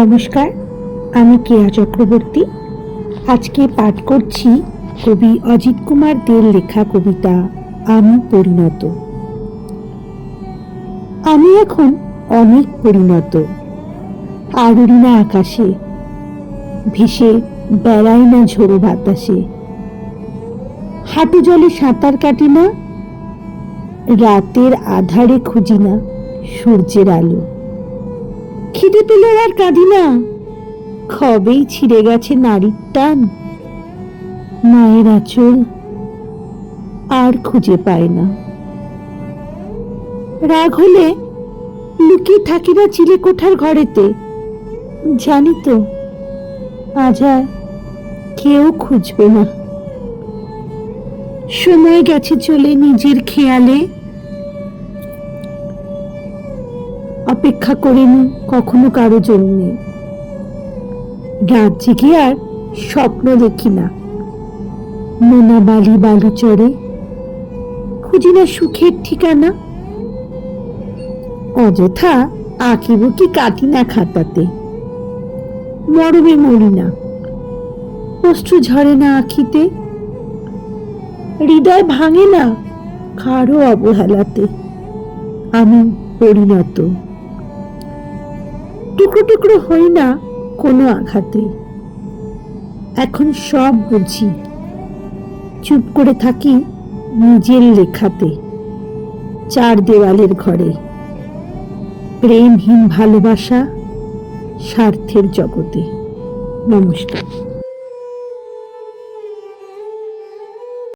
নমস্কার, আমি কেয়া চক্রবর্তী। আজকে পাঠ করছি কবি অজিত কুমার দের লেখা কবিতা, আমি পরিণত। আমি এখন অনেক পরিণত। আর উড়ি না আকাশে, ভেসে বেড়াই না ঝোড়ো বাতাসে। হাঁটু জলে সাঁতার কাটি না, রাতের আধারে খুঁজি না সূর্যের আলো। খিদে পেলে আর কাঁদি না। খবেই ছিঁড়ে গেছে নারীর টান। মায়ের আঁচল আর খুঁজে পায় না। রাগ হলে লুকিয়ে থাকি না চিলে কোঠার ঘরেতে। জানি তো, আজ আর কেউ খুঁজবে না। সময় গেছে চলে নিজের খেয়ালে। অপেক্ষা করিনি, কখনো কারও জন্যে। রাত জেগে আর স্বপ্ন দেখি না। নোনা বালি বালু চড়ে, খুঁজি না সুখের ঠিকানা। অযথা আঁকি বুকি কাটি না খাতাতে। মরবে মরি না অশ্রু ঝরে না আঁখিতে হৃদয় ভাঙে না কারও অবহেলাতে। আমি পরিণত। টুকরো টুকরো হই না কোনো আঘাতে। এখন সব বুঝি। চুপ করে থাকি নিজের লেখাতে, চার দেওয়ালের ঘরে। প্রেমহীন ভালোবাসা স্বার্থের জগতে। নমস্কার।